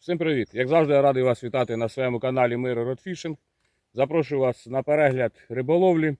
Всім привіт! Як завжди, я радий вас вітати на своєму каналі Миро Родфішинг. Запрошую вас на перегляд риболовлі.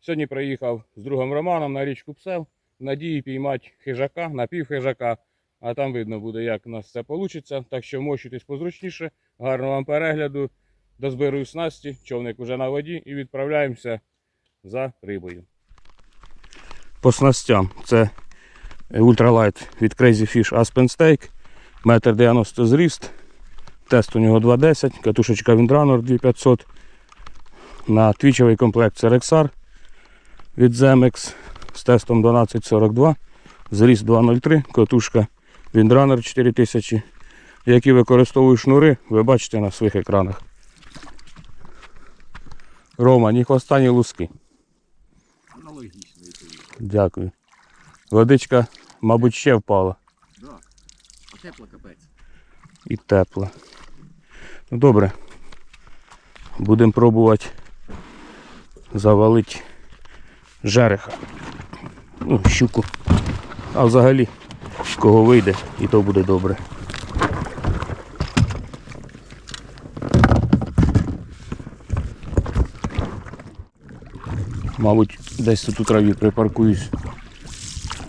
Сьогодні приїхав з другом Романом на річку Псел. Надії піймати хижака, напівхижака. А там видно буде, як у нас це вийде. Так що мощуйтесь позручніше. Гарного вам перегляду. Дозбирую снасті, човник уже на воді і відправляємося за рибою. По снастям це ультралайт від Crazy Fish Aspen Steak. Метр 90 зріст. Тест у нього 2.10, катушечка Windrunner 2500. На твічовий комплект це Rexar від Zemex з тестом 1242. Зріст 2.03, катушка Windrunner 4000. Які використовую шнури, ви бачите на своїх екранах. Рома, ні хвоста, ні луски. Аналогічно. Дякую. Водичка, мабуть, ще впала. Да. А тепло капець. і тепло. Ну добре. Будемо пробувати завалити жереха. Ну, щуку. А взагалі, кого вийде, і то буде добре. Мабуть, десь тут у траві припаркуюсь.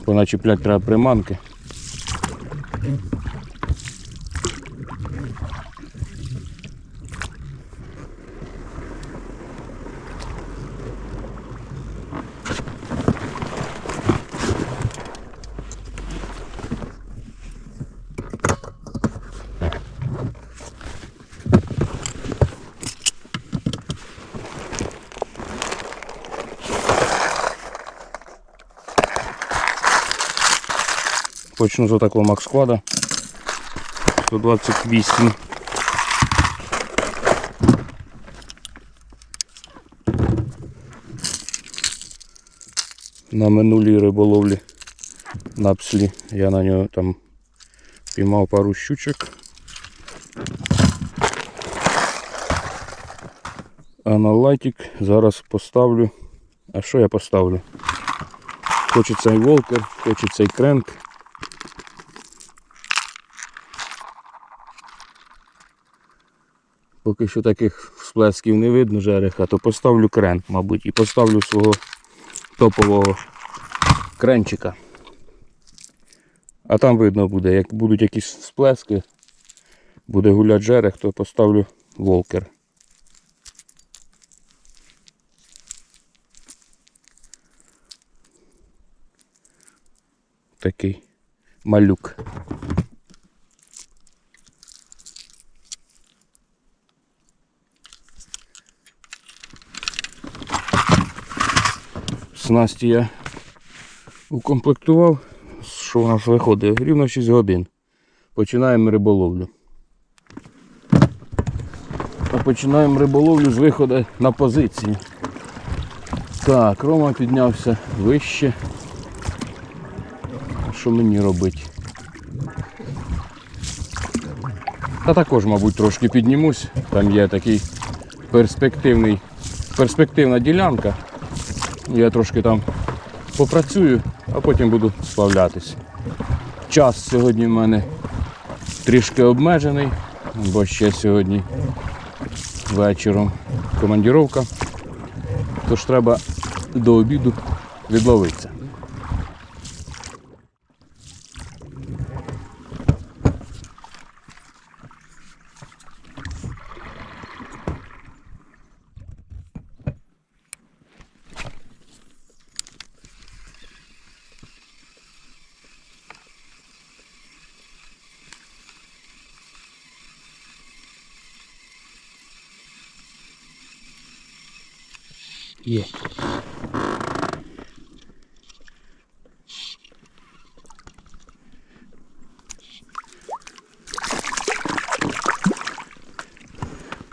Поначіпляти треба приманки. Почну з отакого Макс-склада. 128. На минулій риболовлі на пслі. Я на нього там піймав пару щучок. А на лайтик зараз поставлю. А що я поставлю? Хочеться і волкер, хочеться і кренк. Поки що таких всплесків не видно жереха, то поставлю крен, мабуть, і поставлю свого топового кренчика. А там видно буде, як будуть якісь всплески, буде гуляти жерех, то поставлю волкер. Такий малюк. Снасті я укомплектував, що у нас виходить рівно 6 годин. Починаємо риболовлю. А починаємо риболовлю з виходу на позиції. Так, Рома піднявся вище. Що мені робити? Та також, мабуть, трошки піднімусь. Там є такий перспективний, перспективна ділянка. Я трошки там попрацюю, а потім буду сплавлятись. Час сьогодні в мене трішки обмежений, бо ще сьогодні вечором командіровка. Тож треба до обіду відловитися. Є.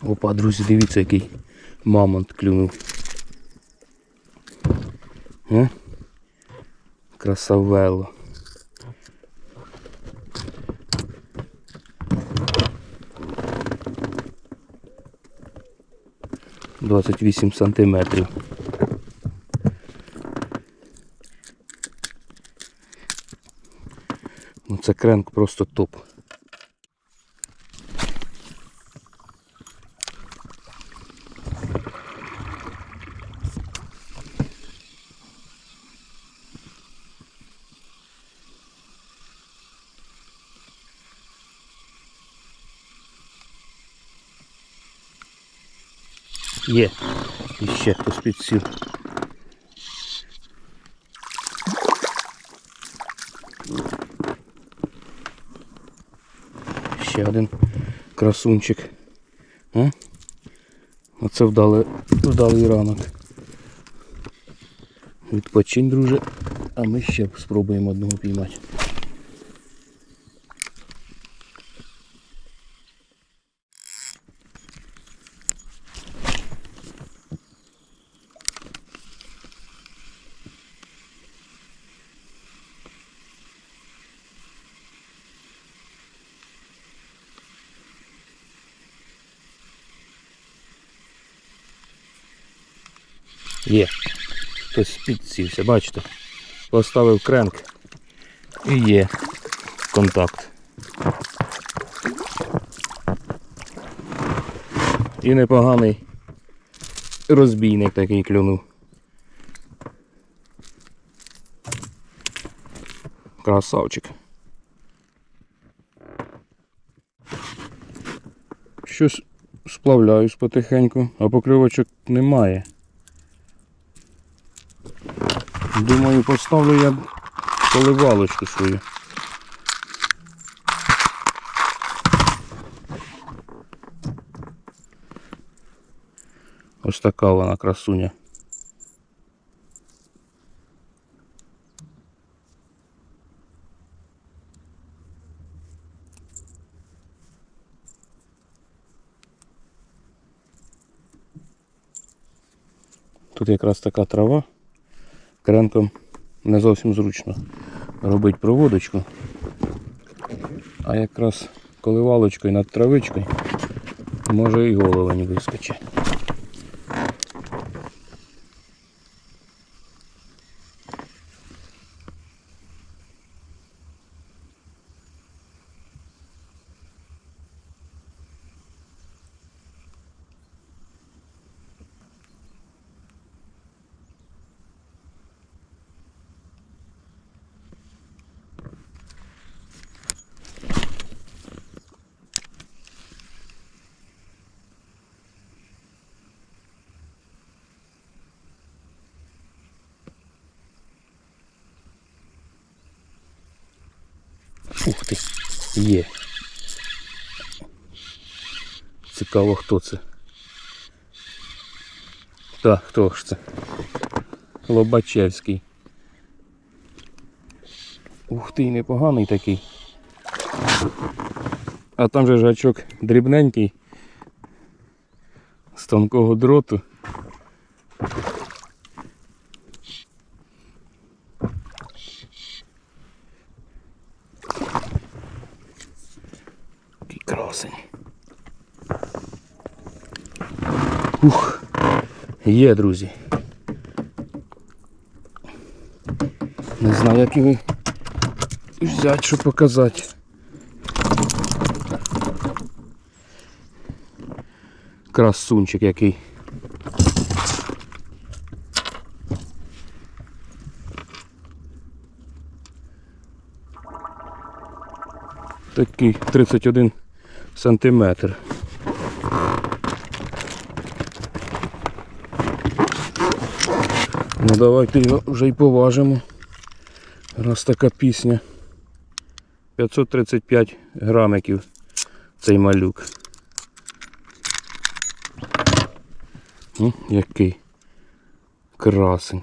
Опа, друзі, дивіться, який мамонт клюнув. Е? Красавело. Двадцять вісім сантиметрів. Ну це кренк просто топ. Є. І ще хтось підсів. Ще один красунчик. А? Оце вдалий, вдалий ранок. Відпочинь, друже, а ми ще спробуємо одного піймати. Є. Хтось підсівся, бачите? Поставив кренк і є контакт. І непоганий розбійник такий клюнув. Красавчик. Щось сплавляюсь потихеньку, а покльовочок немає. Думаю, поставлю я поливалочку свою. Ось така вона красуня. Тут якраз така трава кренком не зовсім зручно робити проводочку. А якраз коливалочкою над травичкою може і голова не вискочить. Ух ти, є. Цікаво, хто це. Так, хто ж це? Лобачевський. Ух ти, непоганий такий. А там же ж гачок дрібненький. З тонкого дроту. Такий красень. Ух, є, друзі. Не знаю, як його взяти, щоб показати. Красунчик який. Такий 31 сантиметр. Ну давайте його вже й поважимо. Раз така пісня. 535 грамиків цей малюк. Ну, який красень.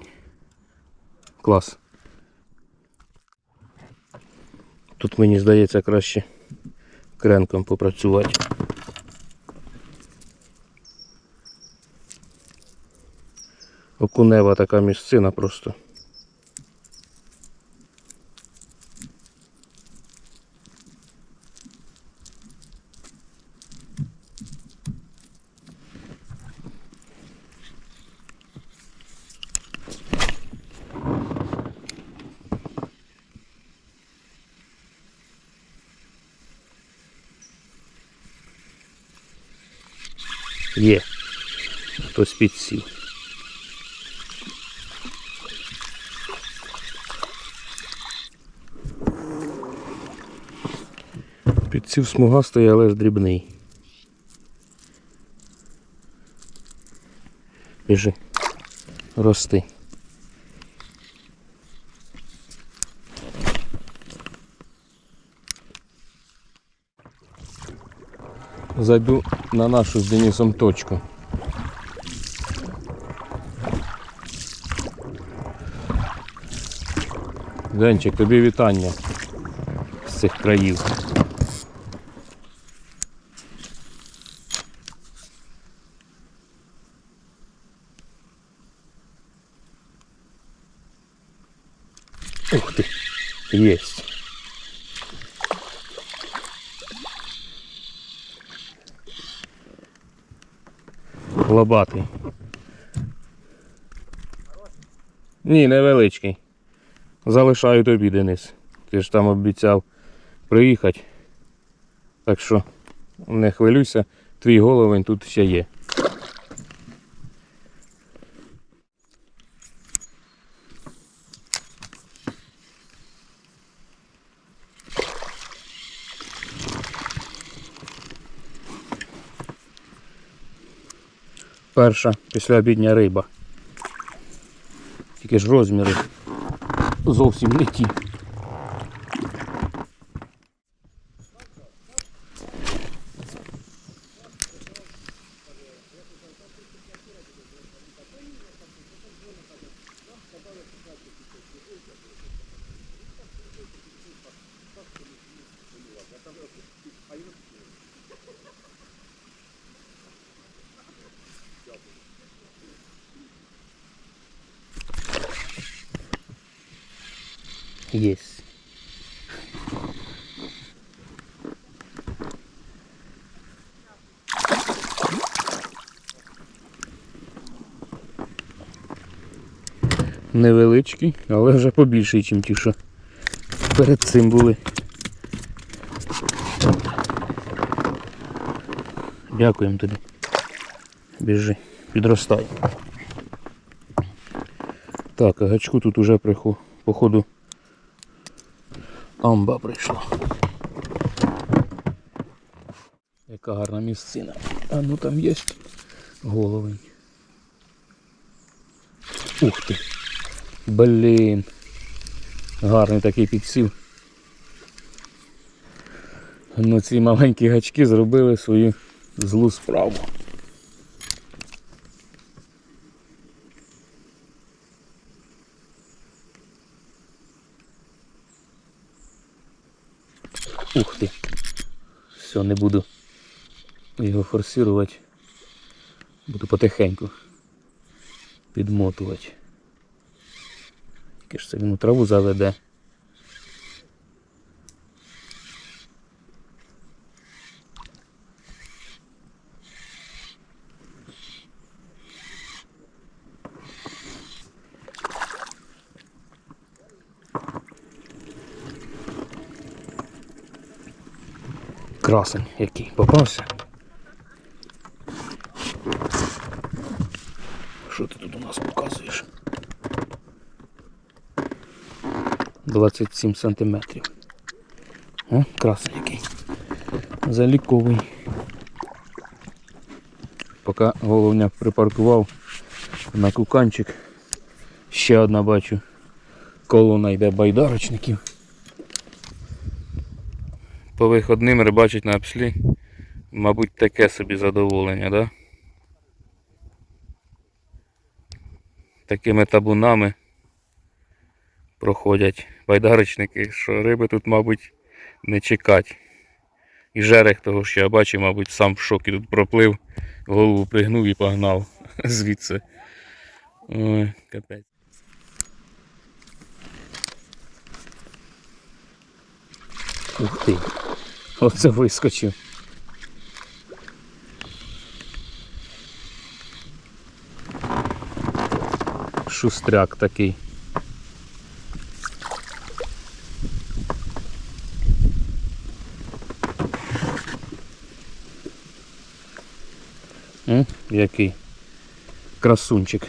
Клас. Тут мені здається краще кренком попрацювати. Окунева така місцина просто. Є. Хтось підсів. Підсів смугастий, але ж дрібний. Біжи. Рости. Зайду на нашу з Денисом точку. Денчик, тобі вітання з цих країв. Ух ты, есть. Лобатий. Ні, невеличкий. Залишаю тобі, Денис. Ти ж там обіцяв приїхати. Так що не хвилюйся, твій головень тут ще є. Перша післяобідня риба. Тільки ж розміри зовсім не ті. Есть. Невеличкий, але вже побільший, ніж ті, що перед цим були. Дякуємо тобі. Біжи, підростай. Так, а гачку тут уже походу амба прийшла. Яка гарна місцина. А ну там є головень. Ух ти. Блін. Гарний такий підсів. Ну ці маленькі гачки зробили свою злу справу. Ух ти. Все, не буду його форсувати. Буду потихеньку підмотувати. Тільки ж це він у траву заведе. Красень який попався. Що ти тут у нас показуєш? 27 сантиметрів. О, красень який. Заліковий. Поки головня припаркував на куканчик. Ще одна бачу. Колона йде байдарочників. По виходним рибачить на пслі. Мабуть, таке собі задоволення, да? Такими табунами проходять байдарочники, що риби тут, мабуть, не чекать. І жерех того, що я бачив, мабуть, сам в шокі тут проплив, голову пригнув і погнав звідси. Ой, капець. Ух ти. Оце вискочив. Шустряк такий. М, який красунчик.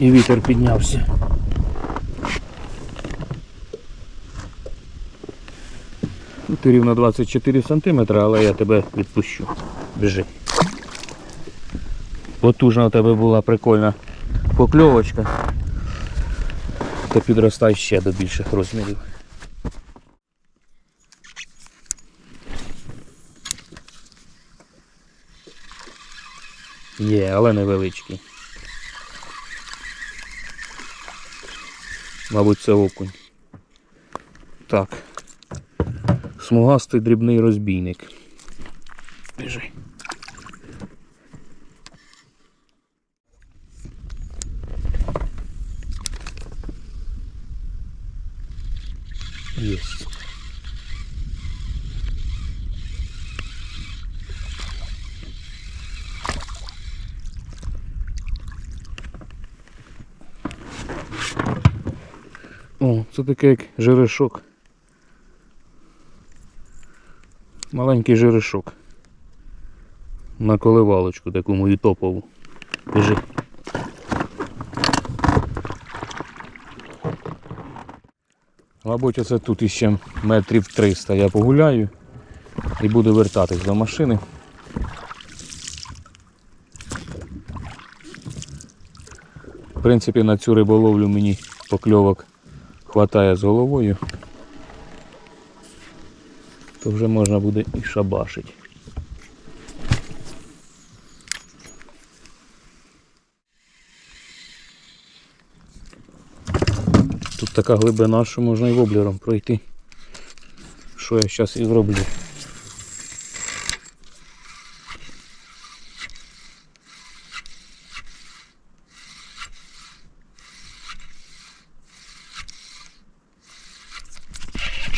І вітер піднявся. Ну, ти рівно 24 см, але я тебе відпущу. Біжи. Потужна у тебе була прикольна покльовочка. То підростай ще до більших розмірів. Є, але невеличкий. Мабуть, це окунь. Так. Смугастий дрібний розбійник. Біжи. Есть. О, це таке як жерешок. Маленький жерешок. На коливалочку таку мою топову. Біжи. Мабуть, оце тут іще метрів 300 я погуляю і буду вертатись до машини. В принципі, на цю риболовлю мені покльовок хватає з головою. То вже можна буде і шабашити. Тут така глибина, що можна і воблером пройти. Що я зараз і зроблю.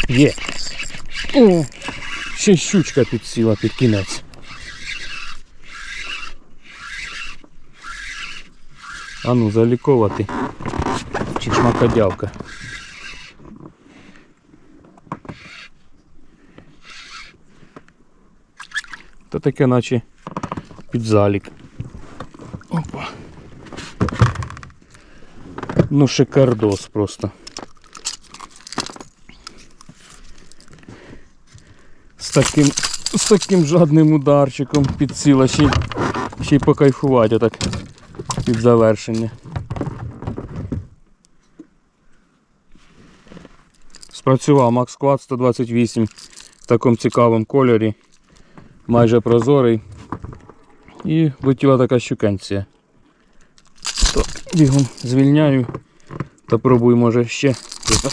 Є. О, ще й щучка підсіла під кінець. А ну заліковати. Чи шмакодявка. Та таке наче під залік. Опа. Ну шикардос просто. З таким, з таким жадним ударчиком підсіла ще, ще й покайфувати отак під завершення. Спрацював Max Quad 128 в такому цікавому кольорі, майже прозорий. І летіла така щукенція. Так, бігом звільняю та пробую, може ще яка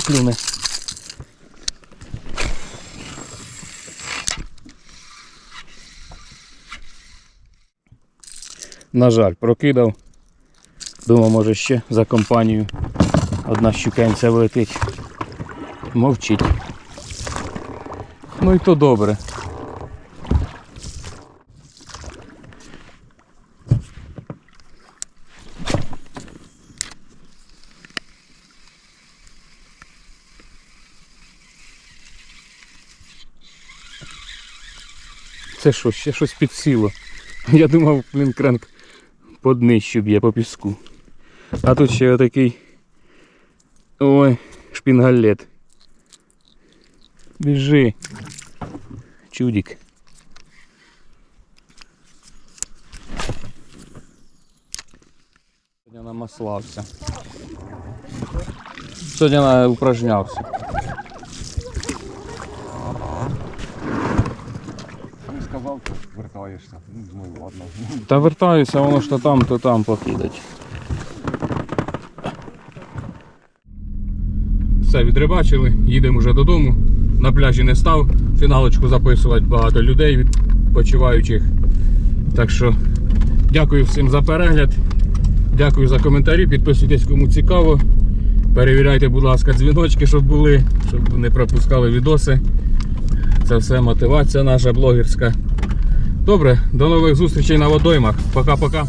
На жаль, прокидав. Думав, може ще за компанію одна щукенця влетить. Мовчить. Ну і то добре. Це що, ще щось підсіло. Я думав, блін, кранк по днищу б'є по піску. А тут ще отакий. Ой, шпінгалет. Біжи. Чудик. Сьогодні намаслався. Сьогодні упражнявся. Ти сказав, то вертаєшся. Ну, думаю, ладно. Та вертаюся, воно ж то там, то там покидать. Все, відрибачили, їдемо вже додому. На пляжі не став. Фіналочку записувати багато людей відпочиваючих. Так що дякую всім за перегляд. Дякую за коментарі. Підписуйтесь, кому цікаво. Перевіряйте, будь ласка, дзвіночки, щоб були, щоб не пропускали відоси. Це все мотивація наша блогерська. Добре, до нових зустрічей на водоймах. Пока-пока.